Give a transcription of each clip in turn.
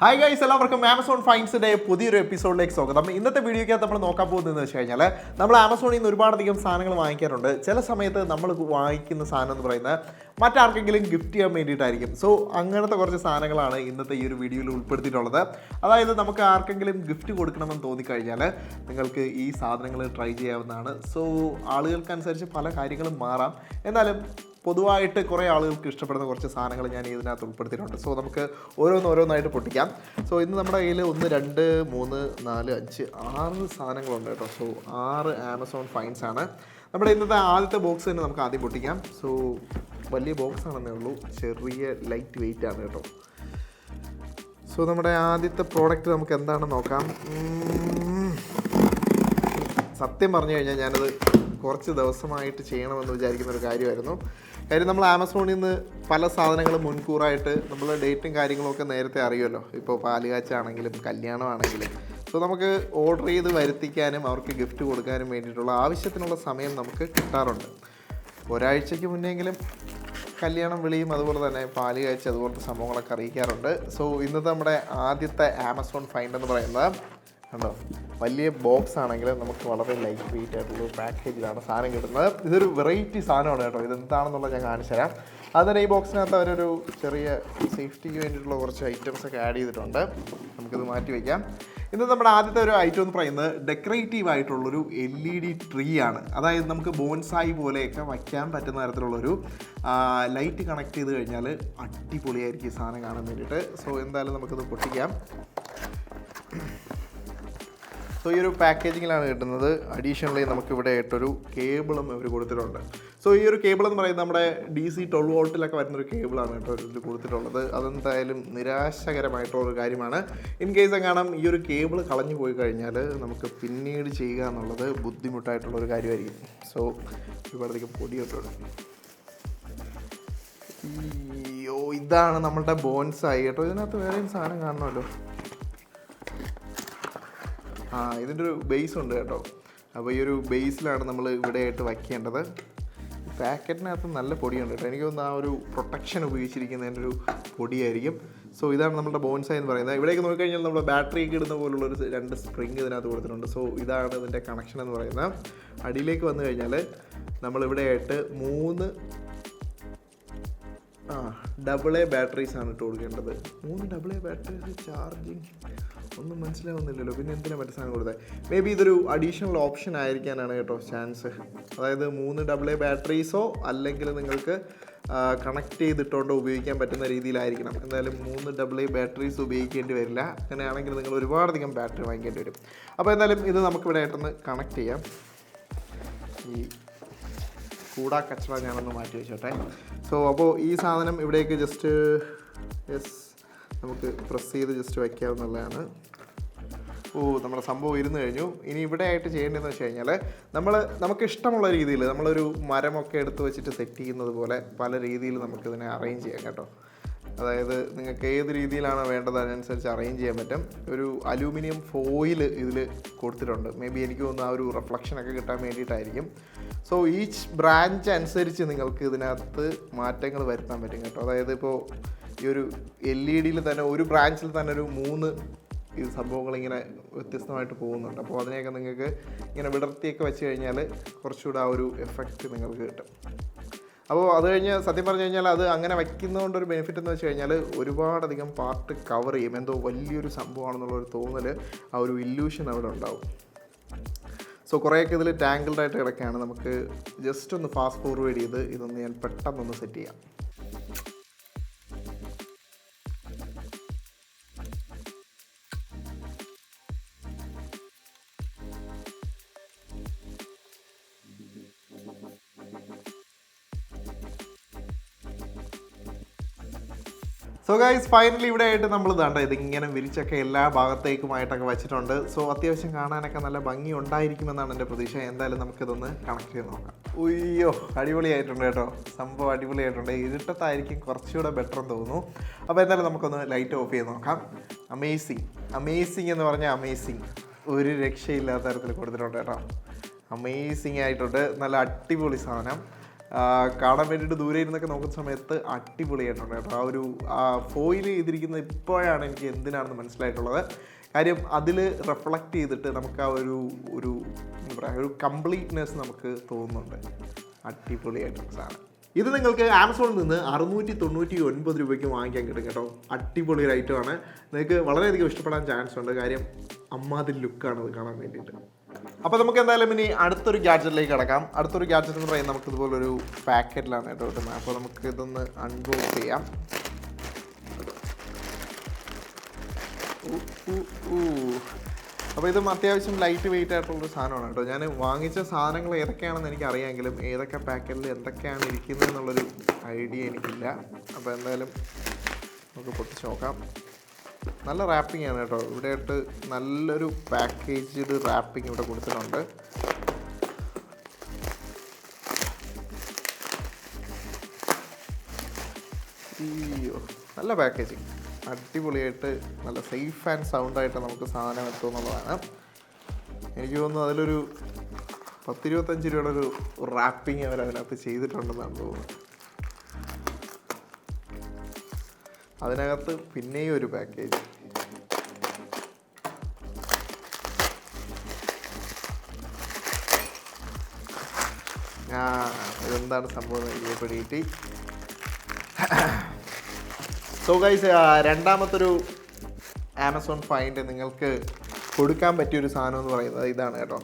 Hi guys എല്ലാവർക്കും Amazon ഫൈൻസിന്റെ പുതിയൊരു എപ്പിസോഡിലേക്ക് സ്വാഗതം. ഇന്നത്തെ വീഡിയോയ്ക്കകത്ത് നമ്മൾ നോക്കാൻ പോകുന്നതെന്ന് വെച്ച് കഴിഞ്ഞാൽ നമ്മൾ ആമസോണിൽ നിന്ന് ഒരുപാടധികം സാധനങ്ങൾ വാങ്ങിക്കാറുണ്ട്. ചില സമയത്ത് നമ്മൾ വാങ്ങിക്കുന്ന സാധനം എന്ന് പറയുന്നത് മറ്റാർക്കെങ്കിലും ഗിഫ്റ്റ് ചെയ്യാൻ വേണ്ടിയിട്ടായിരിക്കും. സോ അങ്ങനത്തെ കുറച്ച് സാധനങ്ങളാണ് ഇന്നത്തെ ഈ ഒരു വീഡിയോയിൽ ഉൾപ്പെടുത്തിയിട്ടുള്ളത്. അതായത് നമുക്ക് ആർക്കെങ്കിലും ഗിഫ്റ്റ് കൊടുക്കണമെന്ന് തോന്നിക്കഴിഞ്ഞാൽ നിങ്ങൾക്ക് ഈ സാധനങ്ങൾ ട്രൈ ചെയ്യാവുന്നതാണ്. സോ ആളുകൾക്കനുസരിച്ച് പല കാര്യങ്ങളും മാറാം. എന്നാലും പൊതുവായിട്ട് കുറേ ആളുകൾക്ക് ഇഷ്ടപ്പെടുന്ന കുറച്ച് സാധനങ്ങൾ ഞാൻ ഇതിനകത്ത് ഉൾപ്പെടുത്തിയിട്ടുണ്ട്. സോ നമുക്ക് ഓരോന്ന് ഓരോന്നായിട്ട് പൊട്ടിക്കാം. സോ ഇന്ന് നമ്മുടെ കയ്യിൽ ഒന്ന് രണ്ട് മൂന്ന് നാല് അഞ്ച് ആറ് സാധനങ്ങളുണ്ട് കേട്ടോ. സോ ആറ് ആമസോൺ ഫൈൻസ് ആണ്. നമ്മുടെ ഇന്നത്തെ ആദ്യത്തെ ബോക്സ് തന്നെ നമുക്ക് ആദ്യം പൊട്ടിക്കാം. സോ വലിയ ബോക്സ് ആണെന്നേ ഉള്ളൂ. ചെറിയ ലൈറ്റ് വെയിറ്റ് ആണ് കേട്ടോ. സോ നമ്മുടെ ആദ്യത്തെ പ്രോഡക്റ്റ് നമുക്ക് എന്താണെന്ന് നോക്കാം? സത്യം പറഞ്ഞു കഴിഞ്ഞാൽ ഞാനത് കുറച്ച് ദിവസമായിട്ട് ചെയ്യണമെന്ന് വിചാരിക്കുന്ന ഒരു കാര്യമായിരുന്നു. കാര്യം നമ്മൾ ആമസോണിൽ നിന്ന് പല സാധനങ്ങളും മുൻകൂറായിട്ട് നമ്മൾ ഡേറ്റും കാര്യങ്ങളൊക്കെ നേരത്തെ അറിയുമല്ലോ. ഇപ്പോൾ പാലുകാച്ചാണെങ്കിലും കല്യാണമാണെങ്കിലും. സോ നമുക്ക് ഓർഡർ ചെയ്ത് വരുത്തിക്കാനും അവർക്ക് ഗിഫ്റ്റ് കൊടുക്കാനും വേണ്ടിയിട്ടുള്ള ആവശ്യത്തിനുള്ള സമയം നമുക്ക് കിട്ടാറുണ്ട്. ഒരാഴ്ചയ്ക്ക് മുന്നെങ്കിലും കല്യാണം വിളിയും അതുപോലെ തന്നെ പാൽ കാഴ്ച അതുപോലത്തെ സംഭവങ്ങളൊക്കെ അറിയിക്കാറുണ്ട്. സോ ഇന്നത്തെ നമ്മുടെ ആദ്യത്തെ ആമസോൺ ഫൈൻഡ് എന്ന് പറയുന്നത് കണ്ടോ? വലിയ ബോക്സ് ആണെങ്കിൽ നമുക്ക് വളരെ ലൈറ്റ് വെയിറ്റ് ആയിട്ടുള്ള പാക്കേജിലാണ് സാധനം കിട്ടുന്നത്. ഇതൊരു വെറൈറ്റി സാധനമാണ് കേട്ടോ. ഇതെന്താണെന്നുള്ളത് ഞാൻ കാണിച്ചു തരാം. അതുതന്നെ ഈ ബോക്സിനകത്ത് അവരൊരു ചെറിയ സേഫ്റ്റിക്ക് വേണ്ടിയിട്ടുള്ള കുറച്ച് ഐറ്റംസ് ഒക്കെ ആഡ് ചെയ്തിട്ടുണ്ട്. നമുക്കിത് മാറ്റി വയ്ക്കാം ഇന്ന് നമ്മുടെ ആദ്യത്തെ ഒരു ഐറ്റം എന്ന് പറയുന്നത് ഡെക്കറേറ്റീവ് ആയിട്ടുള്ളൊരു എൽ ഇ ഡി ട്രീ ആണ്. അതായത് നമുക്ക് ബോൺസായി പോലെയൊക്കെ വയ്ക്കാൻ പറ്റുന്ന തരത്തിലുള്ളൊരു ലൈറ്റ് കണക്ട് ചെയ്ത് കഴിഞ്ഞാൽ അടിപൊളിയായിരിക്കും സാധനം കാണാൻ വേണ്ടിയിട്ട്. സോ എന്തായാലും നമുക്കിത് പൊട്ടിക്കാം. സോ ഈ ഒരു പാക്കേജിങ്ങിലാണ് കിട്ടുന്നത്. അഡീഷണലി നമുക്കിവിടെ ആയിട്ടൊരു കേബിളും ഇവർ കൊടുത്തിട്ടുണ്ട്. സോ ഈ ഒരു കേബിൾ എന്ന് പറയുന്നത് നമ്മുടെ ഡി സി ട്വൽവ് വോൾട്ടിലൊക്കെ വരുന്നൊരു കേബിളാണ് കേട്ടോ ഇതിൽ കൊടുത്തിട്ടുള്ളത്. അതെന്തായാലും നിരാശകരമായിട്ടുള്ള ഒരു കാര്യമാണ്. ഇൻ കേസ് എങ്ങാനും ഈ ഒരു കേബിൾ കളഞ്ഞു പോയി കഴിഞ്ഞാൽ നമുക്ക് പിന്നീട് ചെയ്യുക എന്നുള്ളത് ബുദ്ധിമുട്ടായിട്ടുള്ള ഒരു കാര്യമായിരിക്കും. സോ ഒരുപാടധികം പൊടിയിട്ടുണ്ട് അയ്യോ ഇതാണ് നമ്മളുടെ ബോൺസായി കേട്ടോ. ഇതിനകത്ത് വേറെയും സാധനം കാണണമല്ലോ ആ ഇതിന്റെ ഒരു ബേസ് ഉണ്ട് കേട്ടോ. അപ്പോൾ ഈ ഒരു ബേസിലാണ് നമ്മൾ ഇവിടെ ആയിട്ട് വയ്ക്കേണ്ടത്. പാക്കറ്റിനകത്ത് നല്ല പൊടിയുണ്ട് കേട്ടോ. എനിക്ക് തോന്നുന്നു ആ ഒരു പ്രൊട്ടക്ഷൻ ഉപയോഗിച്ചിരിക്കുന്നതിന്റെ ഒരു പൊടിയായിരിക്കും. സോ ഇതാണ് നമ്മുടെ ബോൺസായി എന്ന് പറയുന്നത്. ഇവിടേക്ക് നോക്കിക്കഴിഞ്ഞാൽ നമ്മൾ ബാറ്ററിയൊക്കെ ഇടുന്ന പോലുള്ള ഒരു രണ്ട് സ്പ്രിങ് ഇതിനകത്ത് കൊടുത്തിട്ടുണ്ട്. സോ ഇതാണ് ഇതിന്റെ കണക്ഷൻ എന്ന് പറയുന്നത്. അടിയിലേക്ക് വന്നു കഴിഞ്ഞാൽ നമ്മളിവിടെ ആയിട്ട് മൂന്ന് ആ ഡബിൾ എ ബാറ്ററീസാണ് ഇട്ട് കൊടുക്കേണ്ടത്. മൂന്ന് ഡബിൾ എ ബാറ്ററീസ് ചാർജിങ് ഒന്നും മനസ്സിലാവുന്നില്ലല്ലോ. പിന്നെ എന്തിനാണ് മറ്റു സാധനം കൊടുത്തത് മേ ബി ഇതൊരു അഡീഷണൽ ഓപ്ഷൻ ആയിരിക്കാനാണ് കേട്ടോ ചാൻസ് അതായത് മൂന്ന് ഡബിൾ എ ബാറ്ററീസോ അല്ലെങ്കിൽ നിങ്ങൾക്ക് കണക്ട് ചെയ്തിട്ടുണ്ടോ ഉപയോഗിക്കാൻ പറ്റുന്ന രീതിയിലായിരിക്കണം. എന്തായാലും മൂന്ന് ഡബിൾ എ ബാറ്ററീസ് ഉപയോഗിക്കേണ്ടി വരില്ല. അങ്ങനെയാണെങ്കിൽ നിങ്ങൾ ഒരുപാടധികം ബാറ്ററി വാങ്ങിക്കേണ്ടി വരും. അപ്പോൾ എന്തായാലും ഇത് നമുക്കിവിടെ ആയിട്ടൊന്ന് കണക്ട് ചെയ്യാം. ഈ കൂടാ കച്ചറ ഞാനൊന്ന് മാറ്റി വെച്ചോട്ടെ. സോ അപ്പോൾ ഈ സാധനം ഇവിടേക്ക് ജസ്റ്റ് യെസ് നമുക്ക് പ്രസ് ചെയ്ത് ജസ്റ്റ് വയ്ക്കാവുന്നതാണ് ഓ നമ്മുടെ സംഭവം ഇരുന്ന് കഴിഞ്ഞു. ഇനി ഇവിടെ ആയിട്ട് ചെയ്യേണ്ടതെന്ന് വെച്ച് കഴിഞ്ഞാൽ നമ്മൾ നമുക്ക് ഇഷ്ടമുള്ള രീതിയിൽ നമ്മളൊരു മരമൊക്കെ എടുത്ത് വെച്ചിട്ട് സെറ്റ് ചെയ്യുന്നത് പോലെ പല രീതിയിൽ നമുക്കിതിനെ അറേഞ്ച് ചെയ്യാം കേട്ടോ. അതായത് നിങ്ങൾക്ക് ഏത് രീതിയിലാണ് വേണ്ടത് അതിനനുസരിച്ച് അറേഞ്ച് ചെയ്യാൻ പറ്റും. ഒരു അലൂമിനിയം ഫോയിൽ ഇതിൽ കൊടുത്തിട്ടുണ്ട്. മേ ബി എനിക്ക് തോന്നുന്നു ആ ഒരു റിഫ്ലക്ഷനൊക്കെ കിട്ടാൻ വേണ്ടിയിട്ടായിരിക്കും. സോ ഈച്ച് ബ്രാഞ്ച് അനുസരിച്ച് നിങ്ങൾക്ക് ഇതിനകത്ത് മാറ്റങ്ങൾ വരുത്താൻ പറ്റും കേട്ടോ. അതായത് ഇപ്പോൾ ഈ ഒരു എൽ ഇ ഡിയിൽ തന്നെ ഒരു ബ്രാഞ്ചിൽ തന്നെ ഒരു മൂന്ന് ഈ സംഭവങ്ങൾ ഇങ്ങനെ വ്യത്യസ്തമായിട്ട് പോകുന്നുണ്ട്. അപ്പോൾ അതിനെയൊക്കെ നിങ്ങൾക്ക് ഇങ്ങനെ വിടർത്തിയൊക്കെ വെച്ച് കഴിഞ്ഞാൽ കുറച്ചുകൂടെ ആ ഒരു എഫക്റ്റ് നിങ്ങൾക്ക് കിട്ടും. അപ്പോൾ അത് കഴിഞ്ഞ് സത്യം പറഞ്ഞു കഴിഞ്ഞാൽ അത് അങ്ങനെ വയ്ക്കുന്നതുകൊണ്ട് ഒരു ബെനിഫിറ്റ് എന്ന് വെച്ച് കഴിഞ്ഞാൽ ഒരുപാടധികം പാർട്ട് കവർ ചെയ്യും. എന്തോ വലിയൊരു സംഭവമാണെന്നുള്ള ഒരു തോന്നൽ ആ ഒരു ഇല്യൂഷൻ അവിടെ ഉണ്ടാവും. സോ കുറേയൊക്കെ ഇതിൽ ടാങ്കിൾഡ് ആയിട്ട് കിടക്കുകയാണ്. നമുക്ക് ജസ്റ്റ് ഒന്ന് ഫാസ്റ്റ് ഫോർവേഡ് ചെയ്ത് ഇതൊന്ന് ഞാൻ പെട്ടെന്നൊന്ന് സെറ്റ് ചെയ്യാം. സോ ഗൈസ് ഫൈനലി ഇവിടെ ആയിട്ട് നമ്മൾ ഇതാണ്ട് ഇതിങ്ങനെ വിരിച്ചൊക്കെ എല്ലാ ഭാഗത്തേക്കുമായിട്ടൊക്കെ വെച്ചിട്ടുണ്ട്. സോ അത്യാവശ്യം കാണാനൊക്കെ നല്ല ഭംഗി ഉണ്ടായിരിക്കുമെന്നാണ് എന്റെ പ്രതീക്ഷ. എന്തായാലും നമുക്കിതൊന്ന് കണക്ട് ചെയ്ത് നോക്കാം. ഉയ്യോ അടിപൊളിയായിട്ടുണ്ട് കേട്ടോ. സംഭവം അടിപൊളിയായിട്ടുണ്ട്. ഇരുട്ടത്തായിരിക്കും കുറച്ചുകൂടെ ബെറ്റർ എന്ന് തോന്നുന്നു. അപ്പോൾ എന്തായാലും നമുക്കൊന്ന് ലൈറ്റ് ഓഫ് ചെയ്ത് നോക്കാം. അമേസിങ് അമേസിങ് എന്ന് പറഞ്ഞാൽ അമേസിങ് ഒരു രക്ഷയില്ലാത്ത തരത്തിൽ കൊടുത്തിട്ടുണ്ട് കേട്ടോ. അമേസിങ് ആയിട്ടുണ്ട്. നല്ല അടിപൊളി സാധനം. കാണാൻ വേണ്ടിയിട്ട് ദൂരെ ഇരുന്നൊക്കെ നോക്കുന്ന സമയത്ത് അടിപൊളിയായിട്ടുണ്ട് കേട്ടോ. ആ ഒരു ഫോയിൽ ചെയ്തിരിക്കുന്നത് ഇപ്പോഴാണ് എനിക്ക് എന്തിനാണെന്ന് മനസ്സിലായിട്ടുള്ളത്. കാര്യം അതിൽ റിഫ്ലക്റ്റ് ചെയ്തിട്ട് നമുക്ക് ആ ഒരു ഒരു എന്താ പറയുക ഒരു കംപ്ലീറ്റ്നെസ് നമുക്ക് തോന്നുന്നുണ്ട്. അടിപൊളിയായിട്ടുള്ള സാധനം. ഇത് നിങ്ങൾക്ക് ആമസോണിൽ നിന്ന് അറുന്നൂറ്റി തൊണ്ണൂറ്റി ഒൻപത് രൂപയ്ക്ക് വാങ്ങിക്കാൻ കിട്ടും കേട്ടോ. അടിപൊളി ഒരു ഐറ്റമാണ് നിങ്ങൾക്ക് വളരെയധികം ഇഷ്ടപ്പെടാൻ ചാൻസ് ഉണ്ട്. കാര്യം അമ്മാതിരി ലുക്കാണ് അത് കാണാൻ വേണ്ടിയിട്ട്. അപ്പോൾ നമുക്ക് എന്തായാലും ഇനി അടുത്തൊരു ഗാഡ്ജറ്റിലേക്ക് കിടക്കാം. അടുത്തൊരു ഗാഡ്ജറ്റ് എന്ന് പറയുന്നത് നമുക്ക് ഇതുപോലൊരു പാക്കറ്റിലാണ് കേട്ടോ കിട്ടുന്നത്. അപ്പോൾ നമുക്ക് ഇതൊന്ന് അൺബോക്സ് ചെയ്യാം. അപ്പോൾ ഇതും അത്യാവശ്യം ലൈറ്റ് വെയിറ്റ് ആയിട്ടുള്ളൊരു സാധനമാണ് കേട്ടോ. ഞാൻ വാങ്ങിച്ച സാധനങ്ങൾ ഏതൊക്കെയാണെന്ന് എനിക്ക് അറിയാമെങ്കിലും ഏതൊക്കെ പാക്കറ്റിൽ എന്തൊക്കെയാണ് ഇരിക്കുന്നത് എന്നുള്ളൊരു ഐഡിയ എനിക്കില്ല. അപ്പോൾ എന്തായാലും നമുക്ക് പൊട്ടിച്ച് നോക്കാം. നല്ല റാപ്പിംഗ് ആണ് കേട്ടോ. ഇവിടെ ആയിട്ട് നല്ലൊരു പാക്കേജ്ഡ് റാപ്പിംഗ് ഇവിടെ കൊടുത്തിട്ടുണ്ട്. അയ്യോ നല്ല പാക്കേജിങ് അടിപൊളിയായിട്ട് നല്ല സേഫ് ആൻഡ് സൗണ്ടായിട്ട് നമുക്ക് സാധനം എത്തുമെന്നുള്ളതാണ് എനിക്ക് തോന്നുന്നു അതിലൊരു പത്തിരുപത്തഞ്ച് രൂപയുടെ ഒരു റാപ്പിംഗ് അവർ അതിനകത്ത് ചെയ്തിട്ടുണ്ടെന്നാണ് തോന്നുന്നത്. അതിനകത്ത് പിന്നെയും ഒരു പാക്കേജ് ആ ഇതെന്താണ് സംഭവം എനിക്ക് സോ ഗൈസ് രണ്ടാമത്തൊരു ആമസോൺ ഫൈൻഡ് നിങ്ങൾക്ക് കൊടുക്കാൻ പറ്റിയൊരു സാധനം എന്ന് പറയുന്നത് ഇതാണ് കേട്ടോ.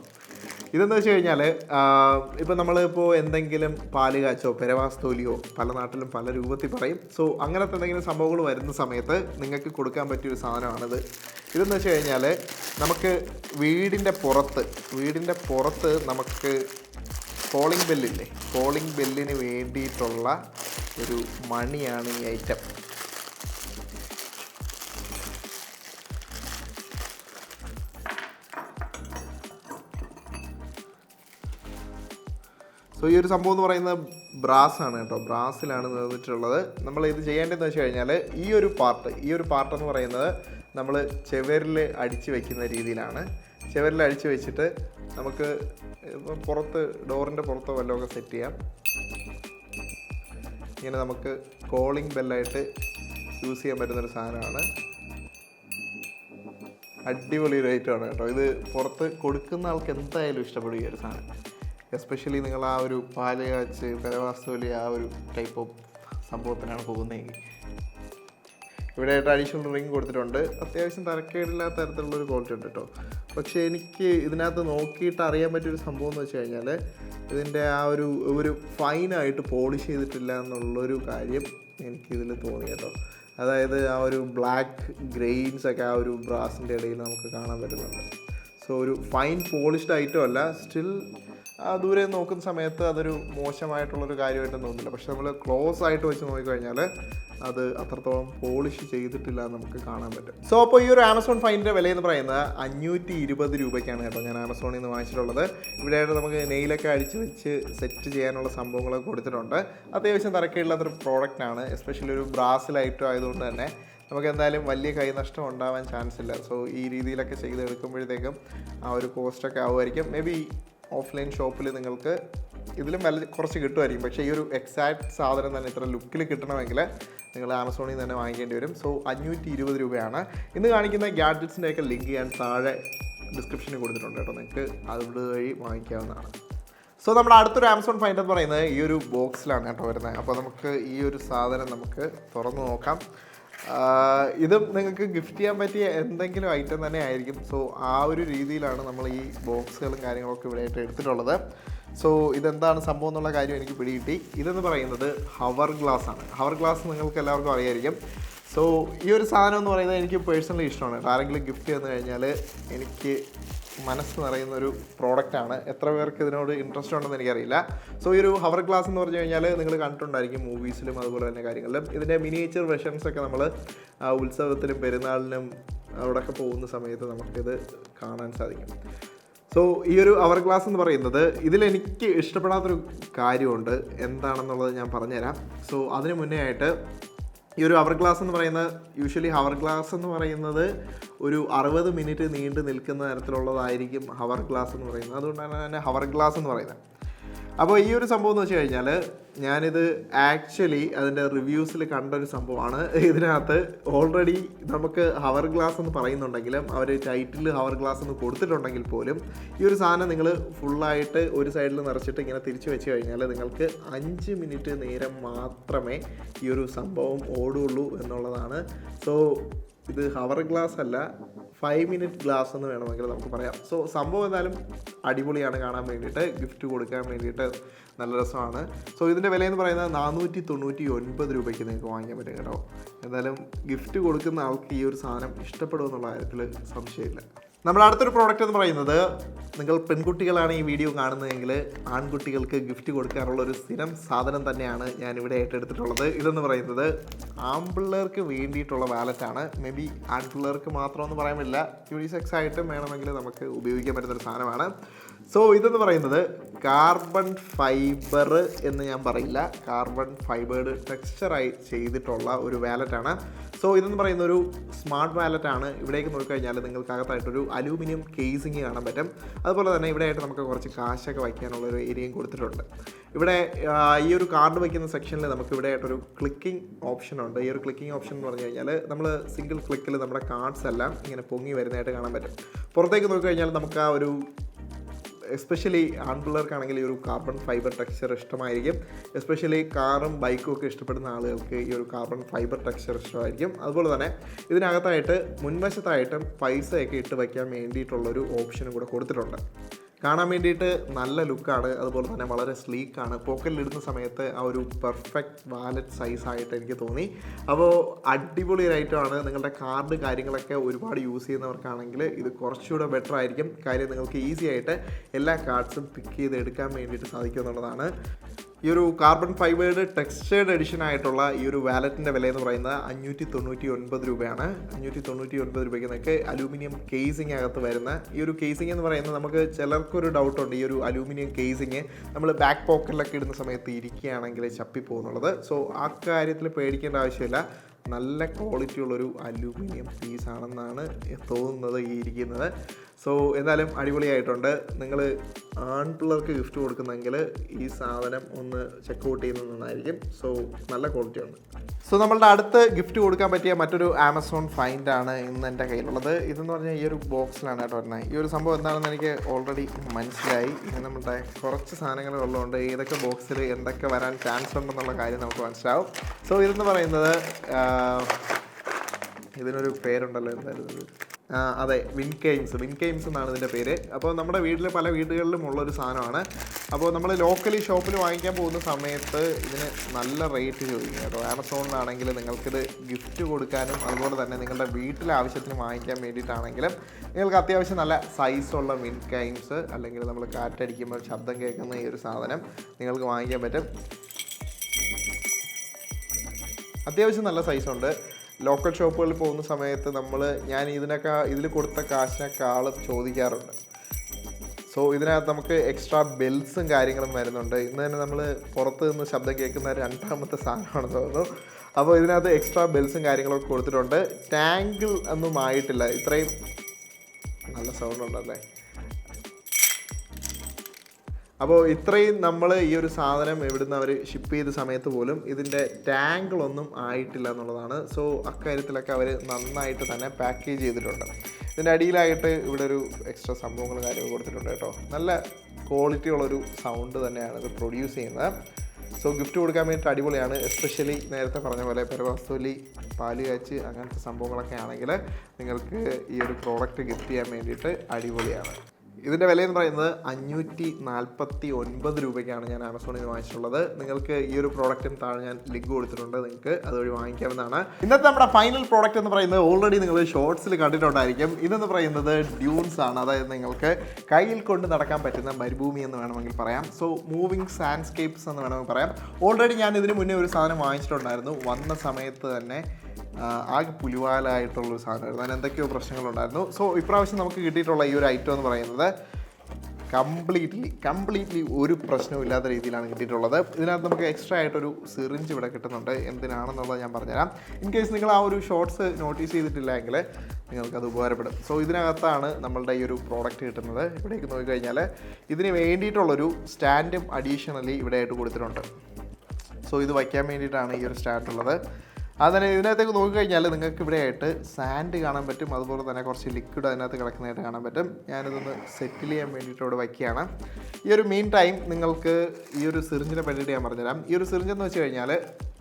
ഇതെന്ന് വെച്ച് കഴിഞ്ഞാൽ ഇപ്പം നമ്മളിപ്പോൾ എന്തെങ്കിലും പാൽ കാച്ചോ പെരവാസ്തോലിയോ പല നാട്ടിലും പല രൂപത്തിൽ പറയും. സോ അങ്ങനത്തെ എന്തെങ്കിലും സംഭവങ്ങൾ വരുന്ന സമയത്ത് നിങ്ങൾക്ക് കൊടുക്കാൻ പറ്റിയൊരു സാധനമാണിത്. ഇതെന്ന് വെച്ച് കഴിഞ്ഞാൽ നമുക്ക് വീടിന്റെ പുറത്ത് വീടിന്റെ പുറത്ത് നമുക്ക് കോളിംഗ് ബെല്ലില്ലേ കോളിംഗ് ബെല്ലിന് വേണ്ടിയിട്ടുള്ള ഒരു മണിയാണ് ഈ ഐറ്റം സോ ഈ ഒരു സംഭവം എന്ന് പറയുന്നത് ബ്രാസ് ആണ് കേട്ടോ. ബ്രാസിലാണ് നിർമ്മിച്ചിട്ടുള്ളത്. നമ്മൾ ഇത് ചെയ്യേണ്ടതെന്ന് വെച്ച് കഴിഞ്ഞാൽ ഈ ഒരു പാർട്ട് ഈ ഒരു പാർട്ട് എന്ന് പറയുന്നത് നമ്മൾ ചെവരിൽ അടിച്ച് വയ്ക്കുന്ന രീതിയിലാണ്. ചെവരിൽ അടിച്ച് വെച്ചിട്ട് നമുക്ക് പുറത്ത് ഡോറിന്റെ പുറത്തോ വല്ലതും ഒക്കെ സെറ്റ് ചെയ്യാം. ഇങ്ങനെ നമുക്ക് കോളിംഗ് ബെല്ലായിട്ട് യൂസ് ചെയ്യാൻ പറ്റുന്നൊരു സാധനമാണ്. അടിപൊളി ഒരു ഐറ്റമാണ് കേട്ടോ. ഇത് പുറത്ത് കൊടുക്കുന്ന ആൾക്ക് എന്തായാലും ഇഷ്ടപ്പെടും ഈ ഒരു സാധനം. എസ്പെഷ്യലി നിങ്ങൾ ആ ഒരു പാൽ കാച്ച് പെരവാസ്തോലി ആ ഒരു ടൈപ്പ് ഓഫ് സംഭവത്തിനാണ് പോകുന്നതെങ്കിൽ. ഇവിടെ ട്രഡീഷണൽ റിങ് കൊടുത്തിട്ടുണ്ട്. അത്യാവശ്യം തരക്കേടില്ലാത്ത തരത്തിലുള്ള ഒരു ക്വാളിറ്റി ഉണ്ട് കേട്ടോ പക്ഷേ എനിക്ക് ഇതിനകത്ത് നോക്കിയിട്ട് അറിയാൻ പറ്റിയൊരു സംഭവം എന്ന് വെച്ച് കഴിഞ്ഞാൽ ഇതിന്റെ ആ ഒരു ഒരു ഫൈനായിട്ട് പോളിഷ് ചെയ്തിട്ടില്ല എന്നുള്ളൊരു കാര്യം എനിക്കിതിൽ തോന്നി കേട്ടോ. അതായത് ആ ഒരു ബ്ലാക്ക് ഗ്രെയിൻസ് ഒക്കെ ആ ഒരു ബ്രാസിന്റെ ഇടയിൽ നമുക്ക് കാണാൻ പറ്റുന്നുണ്ട്. സോ ഒരു ഫൈൻ പോളിഷ്ഡ് ഐറ്റം അല്ല സ്റ്റിൽ ദൂരെ നോക്കുന്ന സമയത്ത് അതൊരു മോശമായിട്ടുള്ളൊരു കാര്യമായിട്ടും തോന്നുന്നില്ല പക്ഷെ നമ്മൾ ക്ലോസ് ആയിട്ട് വെച്ച് നോക്കിക്കഴിഞ്ഞാൽ അത് അത്രത്തോളം പോളിഷ് ചെയ്തിട്ടില്ല എന്ന് നമുക്ക് കാണാൻ പറ്റും. സോ അപ്പോൾ ഈ ഒരു ആമസോൺ ഫൈനിന്റെ വില എന്ന് പറയുന്നത് അഞ്ഞൂറ്റി ഇരുപത് രൂപയ്ക്കാണ് കേട്ടോ ഞാൻ ആമസോണിൽ നിന്ന് വാങ്ങിച്ചിട്ടുള്ളത്. ഇവിടെയായിട്ട് നമുക്ക് നെയിലൊക്കെ അടിച്ച് വെച്ച് സെറ്റ് ചെയ്യാനുള്ള സംഭവങ്ങളൊക്കെ കൊടുത്തിട്ടുണ്ട്. അത്യാവശ്യം തിരക്കേടില്ലാത്തൊരു പ്രോഡക്റ്റാണ് എസ്പെഷ്യലി ഒരു ബ്രാസിലായിട്ടും ആയതുകൊണ്ട് തന്നെ നമുക്ക് എന്തായാലും വലിയ കൈനഷ്ടം ഉണ്ടാവാൻ ചാൻസ് ഇല്ല. സോ ഈ രീതിയിലൊക്കെ ചെയ്തെടുക്കുമ്പോഴത്തേക്കും ആ ഒരു കോസ്റ്റൊക്കെ ആവുമായിരിക്കും. മേ ബി ഓഫ്ലൈൻ ഷോപ്പിൽ നിങ്ങൾക്ക് ഇതിലും വില കുറച്ച് കിട്ടുമായിരിക്കും. പക്ഷേ ഈ ഒരു എക്സാക്ട് സാധനം തന്നെ ഇത്ര ലുക്കിൽ കിട്ടണമെങ്കിൽ നിങ്ങൾ ആമസോണിൽ തന്നെ വാങ്ങിക്കേണ്ടി വരും. സോ അഞ്ഞൂറ്റി ഇരുപത് രൂപയാണ്. ഇന്ന് കാണിക്കുന്ന ഗാഡ്ജറ്റ്സിന്റെയൊക്കെ ലിങ്ക് ഞാൻ താഴെ ഡിസ്ക്രിപ്ഷനിൽ കൊടുത്തിട്ടുണ്ട് കേട്ടോ. നിങ്ങൾക്ക് അത് വഴി വാങ്ങിക്കാവുന്നതാണ്. സോ നമ്മുടെ അടുത്തൊരു ആമസോൺ ഫൈൻഡ് എന്ന് പറയുന്നത് ഈ ഒരു ബോക്സിലാണ് കേട്ടോ വരുന്നത്. അപ്പോൾ നമുക്ക് ഈ ഒരു സാധനം നമുക്ക് തുറന്നു നോക്കാം. ഇതും നിങ്ങൾക്ക് ഗിഫ്റ്റ് ചെയ്യാൻ പറ്റിയ എന്തെങ്കിലും ഐറ്റം തന്നെ ആയിരിക്കും. സോ ആ ഒരു രീതിയിലാണ് നമ്മൾ ഈ ബോക്സുകളും കാര്യങ്ങളൊക്കെ ഇവിടെ ആയിട്ട് എടുത്തിട്ടുള്ളത്. സോ ഇതെന്താണ് സംഭവം എന്നുള്ള കാര്യം എനിക്ക് പിടികിട്ടി. ഇതെന്ന് പറയുന്നത് ഹവർ ഗ്ലാസ് ആണ്. ഹവർ ഗ്ലാസ് നിങ്ങൾക്ക് എല്ലാവർക്കും അറിയായിരിക്കും. സോ ഈ ഒരു സാധനം എന്ന് പറയുന്നത് എനിക്ക് പേഴ്സണലി ഇഷ്ടമാണ്. ആരെങ്കിലും ഗിഫ്റ്റ് തന്നു കഴിഞ്ഞാൽ എനിക്ക് മനസ്സ് നിറയുന്ന ഒരു പ്രോഡക്റ്റാണ്. എത്ര പേർക്ക് ഇതിനോട് ഇൻട്രസ്റ്റ് ഉണ്ടെന്ന് എനിക്കറിയില്ല. സോ ഈ ഒരു ഹവർ ഗ്ലാസ് എന്ന് പറഞ്ഞു കഴിഞ്ഞാൽ നിങ്ങൾ കണ്ടിട്ടുണ്ടായിരിക്കും മൂവീസിലും അതുപോലെ തന്നെ കാര്യങ്ങളിലും. ഇതിന്റെ മിനിയേച്ചർ വെർഷൻസ് ഒക്കെ നമ്മൾ ഉത്സവത്തിലും പെരുന്നാളിനും അവിടെയൊക്കെ പോകുന്ന സമയത്ത് നമുക്കിത് കാണാൻ സാധിക്കും. സോ ഈ ഒരു അവർ ഗ്ലാസ് എന്ന് പറയുന്നത് ഇതിലെനിക്ക് ഇഷ്ടപ്പെടാത്തൊരു കാര്യമുണ്ട്. എന്താണെന്നുള്ളത് ഞാൻ പറഞ്ഞുതരാം. സോ അതിന് മുന്നേ ആയിട്ട് ഈ ഒരു അവർ ഗ്ലാസ് എന്ന് പറയുന്ന യൂഷ്വലി ഹവർ ഗ്ലാസ് എന്ന് പറയുന്നത് ഒരു അറുപത് മിനിറ്റ് നീണ്ടു നിൽക്കുന്ന തരത്തിലുള്ളതായിരിക്കും ഹവർ ഗ്ലാസ് എന്ന് പറയുന്നത്. അതുകൊണ്ടാണ് തന്നെ ഹവർ ഗ്ലാസ് എന്ന് പറയുന്നത്. അപ്പോൾ ഈ ഒരു സംഭവം എന്ന് വെച്ച് കഴിഞ്ഞാൽ ഞാനിത് ആക്ച്വലി അതിന്റെ റിവ്യൂസിൽ കണ്ട ഒരു സംഭവമാണ്. ഇതിനകത്ത് ഓൾറെഡി നമുക്ക് ഹവർ ഗ്ലാസ് എന്ന് പറയുന്നുണ്ടെങ്കിലും അവർ ടൈറ്റിൽ ഹവർ ഗ്ലാസ് എന്ന് കൊടുത്തിട്ടുണ്ടെങ്കിൽ പോലും ഈ ഒരു സാധനം നിങ്ങൾ ഫുള്ളായിട്ട് ഒരു സൈഡിൽ നിറച്ചിട്ട് ഇങ്ങനെ തിരിച്ചു വെച്ച് കഴിഞ്ഞാൽ നിങ്ങൾക്ക് അഞ്ച് മിനിറ്റ് നേരം മാത്രമേ ഈ ഒരു സംഭവം ഓടുള്ളൂ എന്നുള്ളതാണ്. സോ ഇത് ഹവർ ഗ്ലാസ് അല്ല ഫൈവ് മിനിറ്റ് ഗ്ലാസ് എന്ന് വേണമെങ്കിൽ നമുക്ക് പറയാം. സോ സംഭവം എന്തായാലും അടിപൊളിയാണ് കാണാൻ വേണ്ടിയിട്ട് ഗിഫ്റ്റ് കൊടുക്കാൻ വേണ്ടിയിട്ട് നല്ല രസമാണ്. സോ ഇതിന്റെ വില എന്ന് പറയുന്നത് നാനൂറ്റി തൊണ്ണൂറ്റി ഒൻപത് രൂപയ്ക്ക് നിങ്ങൾക്ക് വാങ്ങിക്കാൻ പറ്റും കേട്ടോ. എന്തായാലും ഗിഫ്റ്റ് കൊടുക്കുന്ന ആൾക്ക് ഈ ഒരു സാധനം ഇഷ്ടപ്പെടുമെന്നുള്ള കാര്യത്തിൽ സംശയമില്ല. നമ്മുടെ അടുത്തൊരു പ്രോഡക്റ്റ് എന്ന് പറയുന്നത് നിങ്ങൾ പെൺകുട്ടികളാണ് ഈ വീഡിയോ കാണുന്നതെങ്കിൽ ആൺകുട്ടികൾക്ക് ഗിഫ്റ്റ് കൊടുക്കാനുള്ള ഒരു സ്ഥിരം സാധനം തന്നെയാണ് ഞാൻ ഇവിടെ ഏറ്റെടുത്തിട്ടുള്ളത്. ഇതെന്ന് പറയുന്നത് ആൺപിള്ളേർക്ക് വേണ്ടിയിട്ടുള്ള വാലറ്റാണ് മേ ബി ആൺപിള്ളേർക്ക് മാത്രമെന്ന് പറയാൻ പറ്റില്ല. യൂണിസെക്സ് ആയിട്ടും വേണമെങ്കിൽ നമുക്ക് ഉപയോഗിക്കാൻ പറ്റുന്ന ഒരു സാധനമാണ്. സോ ഇതെന്ന് പറയുന്നത് കാർബൺ ഫൈബർ എന്ന് ഞാൻ പറയില്ല. കാർബൺ ഫൈബേർഡ് ടെക്സ്ചറായി ചെയ്തിട്ടുള്ള ഒരു വാലറ്റാണ് സോ ഇതെന്ന് പറയുന്ന ഒരു സ്മാർട്ട് വാലറ്റാണ് ഇവിടേക്ക് നോക്കിക്കഴിഞ്ഞാൽ നിങ്ങൾക്ക് അകത്തായിട്ടൊരു അലൂമിനിയം കേസിങ് കാണാൻ പറ്റും. അതുപോലെ തന്നെ ഇവിടെ ആയിട്ട് നമുക്ക് കുറച്ച് കാശൊക്കെ വയ്ക്കാനുള്ള ഒരു ഏരിയയും കൊടുത്തിട്ടുണ്ട്. ഇവിടെ ഈ ഒരു കാർഡ് വയ്ക്കുന്ന സെക്ഷനിൽ നമുക്ക് ഇവിടെ ആയിട്ടൊരു ക്ലിക്കിംഗ് ഓപ്ഷൻ ഉണ്ട്. ഈ ഒരു ക്ലിക്കിംഗ് ഓപ്ഷൻ എന്ന് പറഞ്ഞു കഴിഞ്ഞാൽ നമ്മൾ സിംഗിൾ ക്ലിക്കിൽ നമ്മുടെ കാർഡ്സ് എല്ലാം ഇങ്ങനെ പൊങ്ങി വരുന്നതായിട്ട് കാണാൻ പറ്റും. പുറത്തേക്ക് നോക്കിക്കഴിഞ്ഞാൽ നമുക്ക് ആ ഒരു എസ്പെഷ്യലി ആൺപിള്ളേർക്കാണെങ്കിൽ ഈ ഒരു കാർബൺ ഫൈബർ ടെക്സ്ചർ ഇഷ്ടമായിരിക്കും. എസ്പെഷ്യലി കാറും ബൈക്കും ഒക്കെ ഇഷ്ടപ്പെടുന്ന ആളുകൾക്ക് ഈ ഒരു കാർബൺ ഫൈബർ ടെക്സ്ചർ ഇഷ്ടമായിരിക്കും. അതുപോലെ തന്നെ ഇതിനകത്തായിട്ട് മുൻവശത്തായിട്ടും പൈസയൊക്കെ ഇട്ട് വയ്ക്കാൻ വേണ്ടിയിട്ടുള്ളൊരു ഓപ്ഷനും കൂടെ കൊടുത്തിട്ടുണ്ട്. കാണാൻ വേണ്ടിയിട്ട് നല്ല ലുക്കാണ്. അതുപോലെ തന്നെ വളരെ സ്ലീക്കാണ് പോക്കറ്റിലിടുന്ന സമയത്ത് ആ ഒരു പെർഫെക്റ്റ് വാലറ്റ് സൈസ് ആയിട്ട് എനിക്ക് തോന്നി. അപ്പോൾ അടിപൊളി ഒരു ഐറ്റമാണ് നിങ്ങളുടെ കാർഡ് കാര്യങ്ങളൊക്കെ ഒരുപാട് യൂസ് ചെയ്യുന്നവർക്കാണെങ്കിൽ ഇത് കുറച്ചുകൂടെ ബെറ്റർ ആയിരിക്കും. കാര്യം നിങ്ങൾക്ക് ഈസി ആയിട്ട് എല്ലാ കാർഡ്സും പിക്ക് ചെയ്ത് എടുക്കാൻ വേണ്ടിയിട്ട് സാധിക്കും എന്നുള്ളതാണ്. ഈ ഒരു കാർബൺ ഫൈബേർഡ് ടെക്സ്റ്റേർഡ് എഡിഷൻ ആയിട്ടുള്ള ഈ ഒരു വാലറ്റിന്റെ വില എന്ന് പറയുന്നത് അഞ്ഞൂറ്റി തൊണ്ണൂറ്റി ഒൻപത് രൂപയാണ്. അഞ്ഞൂറ്റി തൊണ്ണൂറ്റി ഒൻപത് രൂപയ്ക്ക് നിങ്ങൾക്ക് അലൂമിനിയം കേസിംഗ് അകത്ത് വരുന്ന ഈ ഒരു കേസിംഗ് എന്ന് പറയുന്നത് നമുക്ക് ചിലർക്കൊരു ഡൗട്ടുണ്ട് ഈ ഒരു അലൂമിനിയം കേസിങ് നമ്മൾ ബാക്ക് പോക്കറ്റിലൊക്കെ ഇടുന്ന സമയത്ത് ഇരിക്കുകയാണെങ്കിൽ ചപ്പിപ്പോകുന്നുള്ളത്. സോ ആ കാര്യത്തിൽ പേടിക്കേണ്ട ആവശ്യമില്ല. നല്ല ക്വാളിറ്റി ഉള്ളൊരു അലൂമിനിയം പീസാണെന്നാണ് തോന്നുന്നത് ഈ ഇരിക്കുന്നത്. സോ എന്തായാലും അടിപൊളിയായിട്ടുണ്ട്. നിങ്ങൾ ആൺപിള്ളേർക്ക് ഗിഫ്റ്റ് കൊടുക്കുന്നെങ്കിൽ ഈ സാധനം ഒന്ന് ചെക്കൗട്ട് ചെയ്യുന്നത് നന്നായിരിക്കും. സോ നല്ല ക്വാളിറ്റി ഉണ്ട് സോ നമ്മളുടെ അടുത്ത് ഗിഫ്റ്റ് കൊടുക്കാൻ പറ്റിയ മറ്റൊരു ആമസോൺ ഫൈൻഡ് ആണ് ഇന്ന് എന്റെ കയ്യിലുള്ളത്. ഇതെന്ന് പറഞ്ഞാൽ ഈ ഒരു ബോക്സിലാണ് കേട്ടോ വരുന്നത് ഈ ഒരു സംഭവം എന്താണെന്ന് എനിക്ക് ഓൾറെഡി മനസ്സിലായി. ഇങ്ങനെ നമ്മുടെ കുറച്ച് സാധനങ്ങൾ ഉള്ളതുകൊണ്ട് ഏതൊക്കെ ബോക്സിൽ എന്തൊക്കെ വരാൻ ചാൻസ് ഉണ്ടെന്നുള്ള കാര്യം നമുക്ക് മനസ്സിലാവും. സോ ഇതെന്ന് പറയുന്നത് ഇതിനൊരു പേരുണ്ടല്ലോ എന്തായിരുന്നു? അതെ വിൻ കെയിംസ് വിൻ കെയിംസ് എന്നാണ് ഇതിന്റെ പേര്. അപ്പോൾ നമ്മുടെ വീട്ടിൽ പല വീടുകളിലും ഉള്ളൊരു സാധനമാണ്. അപ്പോൾ നമ്മൾ ലോക്കലി ഷോപ്പിൽ വാങ്ങിക്കാൻ പോകുന്ന സമയത്ത് ഇതിന് നല്ല റേറ്റ് ചോദിക്കും കേട്ടോ. ആമസോണിലാണെങ്കിൽ നിങ്ങൾക്കിത് ഗിഫ്റ്റ് കൊടുക്കാനും അതുപോലെ തന്നെ നിങ്ങളുടെ വീട്ടിലെ ആവശ്യത്തിന് വാങ്ങിക്കാൻ വേണ്ടിയിട്ടാണെങ്കിലും നിങ്ങൾക്ക് അത്യാവശ്യം നല്ല സൈസുള്ള വിൻ കെയിംസ് അല്ലെങ്കിൽ നമ്മൾ കാറ്റടിക്കുമ്പോൾ ശബ്ദം കേൾക്കുന്ന ഈ ഒരു സാധനം നിങ്ങൾക്ക് വാങ്ങിക്കാൻ പറ്റും. അത്യാവശ്യം നല്ല സൈസുണ്ട് ലോക്കൽ ഷോപ്പുകളിൽ പോകുന്ന സമയത്ത് നമ്മൾ ഞാൻ ഇതിനൊക്കെ ഇതിൽ കൊടുത്ത കാശിനേക്കാളും ചോദിക്കാറുണ്ട്. സോ ഇതിനകത്ത് നമുക്ക് എക്സ്ട്രാ ബെൽസും കാര്യങ്ങളും വരുന്നുണ്ട്. ഇന്ന് തന്നെ നമ്മൾ പുറത്ത് നിന്ന് ശബ്ദം കേൾക്കുന്ന രണ്ടാമത്തെ സാധനമാണെന്ന് തോന്നുന്നു. അപ്പോൾ ഇതിനകത്ത് എക്സ്ട്രാ ബെൽസും കാര്യങ്ങളൊക്കെ കൊടുത്തിട്ടുണ്ട്. ടാങ്കിൽ ഒന്നും ആയിട്ടില്ല. ഇത്രയും നല്ല സൗണ്ട് ഉണ്ടല്ലേ? അപ്പോൾ ഇത്രയും നമ്മൾ ഈ ഒരു സാധനം ഇവിടുന്ന് അവർ ഷിപ്പ് ചെയ്ത സമയത്ത് പോലും ഇതിന്റെ ടാങ്കുകളൊന്നും ആയിട്ടില്ല എന്നുള്ളതാണ്. സോ അക്കാര്യത്തിലൊക്കെ അവർ നന്നായിട്ട് തന്നെ പാക്കേജ് ചെയ്തിട്ടുണ്ട്. ഇതിന്റെ അടിയിലായിട്ട് ഇവിടെ ഒരു എക്സ്ട്രാ സംഭവങ്ങൾ കാര്യങ്ങൾ കൊടുത്തിട്ടുണ്ട് കേട്ടോ. നല്ല ക്വാളിറ്റി ഉള്ളൊരു സൗണ്ട് തന്നെയാണ് ഇത് പ്രൊഡ്യൂസ് ചെയ്യുന്നത്. സോ ഗിഫ്റ്റ് കൊടുക്കാൻ വേണ്ടിയിട്ട് അടിപൊളിയാണ്. എസ്പെഷ്യലി നേരത്തെ പറഞ്ഞ പോലെ പെരവാസ്തൊലി പാൽ കാച്ച് അങ്ങനത്തെ സംഭവങ്ങളൊക്കെ ആണെങ്കിൽ നിങ്ങൾക്ക് ഈ ഒരു പ്രോഡക്റ്റ് ഗിഫ്റ്റ് ചെയ്യാൻ വേണ്ടിയിട്ട് അടിപൊളിയാണ്. ഇതിന്റെ വില എന്ന് പറയുന്നത് അഞ്ഞൂറ്റി നാൽപ്പത്തി ഒൻപത് രൂപയ്ക്കാണ് ഞാൻ ആമസോണിൽ നിന്ന് വാങ്ങിച്ചിട്ടുള്ളത്. നിങ്ങൾക്ക് ഈ ഒരു പ്രോഡക്റ്റിന് താഴെ ഞാൻ ലിങ്ക് കൊടുത്തിട്ടുണ്ട്. നിങ്ങൾക്ക് അതുവഴി വാങ്ങിക്കാവുന്നതാണ്. ഇന്നത്തെ നമ്മുടെ ഫൈനൽ പ്രോഡക്റ്റ് എന്ന് പറയുന്നത് ഓൾറെഡി നിങ്ങൾ ഷോർട്സിൽ കണ്ടിട്ടുണ്ടായിരിക്കും. ഇതെന്ന് പറയുന്നത് ഡ്യൂൺസ് ആണ്. അതായത് നിങ്ങൾക്ക് കയ്യിൽ കൊണ്ട് നടക്കാൻ പറ്റുന്ന മരുഭൂമി എന്ന് വേണമെങ്കിൽ പറയാം. സോ മൂവിങ് സാൻഡ്സ്കേപ്സ് എന്ന് വേണമെങ്കിൽ പറയാം. ഓൾറെഡി ഞാൻ ഇതിന് മുന്നേ ഒരു സാധനം വാങ്ങിച്ചിട്ടുണ്ടായിരുന്നു. വന്ന സമയത്ത് തന്നെ ആകെ പുലിവാലായിട്ടുള്ളൊരു സാധനമായിരുന്നു. അതിന് എന്തൊക്കെയോ പ്രശ്നങ്ങളുണ്ടായിരുന്നു. സോ ഇപ്രാവശ്യം നമുക്ക് കിട്ടിയിട്ടുള്ള ഈ ഒരു ഐറ്റം എന്ന് പറയുന്നത് കംപ്ലീറ്റ്ലി കംപ്ലീറ്റ്ലി ഒരു പ്രശ്നവും ഇല്ലാത്ത രീതിയിലാണ് കിട്ടിയിട്ടുള്ളത്. ഇതിനകത്ത് നമുക്ക് എക്സ്ട്രാ ആയിട്ടൊരു സിറിഞ്ച് ഇവിടെ കിട്ടുന്നുണ്ട്. എന്തിനാണെന്നുള്ളത് ഞാൻ പറഞ്ഞുതരാം. ഇൻ കേസ് നിങ്ങൾ ആ ഒരു ഷോർട്സ് നോട്ടീസ് ചെയ്തിട്ടില്ലെങ്കിൽ നിങ്ങൾക്കത് ഉപകാരപ്പെടും. സോ ഇതിനകത്താണ് നമ്മളുടെ ഈ ഒരു പ്രോഡക്റ്റ് കിട്ടുന്നത്. ഇവിടേക്ക് നോക്കിക്കഴിഞ്ഞാൽ ഇതിന് വേണ്ടിയിട്ടുള്ളൊരു സ്റ്റാൻഡും അഡീഷണലി ഇവിടെ ആയിട്ട് കൊടുത്തിട്ടുണ്ട്. സോ ഇത് വയ്ക്കാൻ വേണ്ടിയിട്ടാണ് ഈ ഒരു സ്റ്റാൻഡ് ഉള്ളത്. അതിന് ഇതിനകത്തേക്ക് നോക്കിക്കഴിഞ്ഞാൽ നിങ്ങൾക്ക് ഇവിടെ ആയിട്ട് സാൻഡ് കാണാൻ പറ്റും. അതുപോലെ തന്നെ കുറച്ച് ലിക്വിഡ് അതിനകത്ത് കിടക്കുന്നതായിട്ട് കാണാൻ പറ്റും. ഞാനിതൊന്ന് സെറ്റിൽ ചെയ്യാൻ വേണ്ടിയിട്ട് ഇവിടെ വയ്ക്കുകയാണ്. ഈ ഒരു മീൻ ടൈം നിങ്ങൾക്ക് ഈ ഒരു സിറിഞ്ചിനെ പറ്റിയിട്ട് ഞാൻ പറഞ്ഞുതരാം. ഈ ഒരു സിറിഞ്ച് എന്ന് വെച്ച് കഴിഞ്ഞാൽ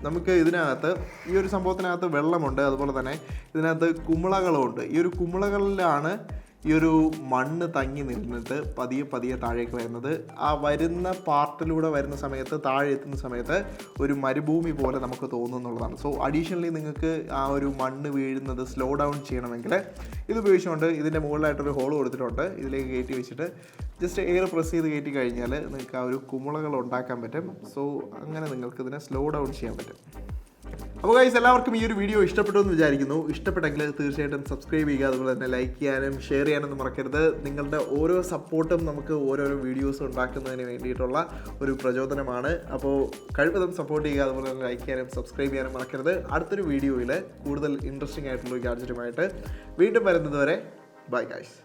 നമുക്ക് ഇതിനകത്ത് ഈ ഒരു സംഭവത്തിനകത്ത് വെള്ളമുണ്ട്. അതുപോലെ തന്നെ ഇതിനകത്ത് കുമിളകളുമുണ്ട് ഈ ഒരു കുമിളകളിലാണ് ഈ ഒരു മണ്ണ് തങ്ങി നിന്നിട്ട് പതിയെ പതിയെ താഴേക്ക് വരുന്നത്. ആ വരുന്ന പാർട്ടിലൂടെ വരുന്ന സമയത്ത് താഴെ എത്തുന്ന സമയത്ത് ഒരു മരുഭൂമി പോലെ നമുക്ക് തോന്നുന്നുള്ളതാണ്. സോ അഡീഷണലി നിങ്ങൾക്ക് ആ ഒരു മണ്ണ് വീഴുന്നത് സ്ലോ ഡൗൺ ചെയ്യണമെങ്കിൽ ഇത് ഉപയോഗിച്ചുകൊണ്ട് ഇതിന്റെ മുകളിലായിട്ടൊരു ഹോൾ കൊടുത്തിട്ടുണ്ട്. ഇതിലേക്ക് കയറ്റി വെച്ചിട്ട് ജസ്റ്റ് എയർ പ്രസ് ചെയ്ത് കയറ്റി കഴിഞ്ഞാൽ നിങ്ങൾക്ക് ആ ഒരു കുമിളകൾ ഉണ്ടാക്കാൻ പറ്റും. സോ അങ്ങനെ നിങ്ങൾക്ക് ഇതിനെ സ്ലോ ഡൗൺ ചെയ്യാൻ പറ്റും. അപ്പോൾ ഗൈസ് എല്ലാവർക്കും ഈ ഒരു വീഡിയോ ഇഷ്ടപ്പെട്ടു എന്ന് വിചാരിക്കുന്നു. ഇഷ്ടപ്പെട്ടെങ്കിൽ തീർച്ചയായിട്ടും സബ്സ്ക്രൈബ് ചെയ്യുക അതുപോലെ തന്നെ ലൈക്ക് ചെയ്യാനും ഷെയർ ചെയ്യാനൊന്നും മറക്കരുത്. നിങ്ങളുടെ ഓരോ സപ്പോർട്ടും നമുക്ക് ഓരോരോ വീഡിയോസ് ഉണ്ടാക്കുന്നതിന് വേണ്ടിയിട്ടുള്ള ഒരു പ്രചോദനമാണ്. അപ്പോൾ കഴിവതും സപ്പോർട്ട് ചെയ്യുക അതുപോലെ തന്നെ ലൈക്ക് ചെയ്യാനും സബ്സ്ക്രൈബ് ചെയ്യാനും മറക്കരുത്. അടുത്തൊരു വീഡിയോയിൽ കൂടുതൽ ഇൻട്രസ്റ്റിംഗ് ആയിട്ടുള്ള ഒരു ഗാഡ്ജറ്റുമായിട്ട് വീണ്ടും വരുന്നതുവരെ ബൈ ഗൈസ്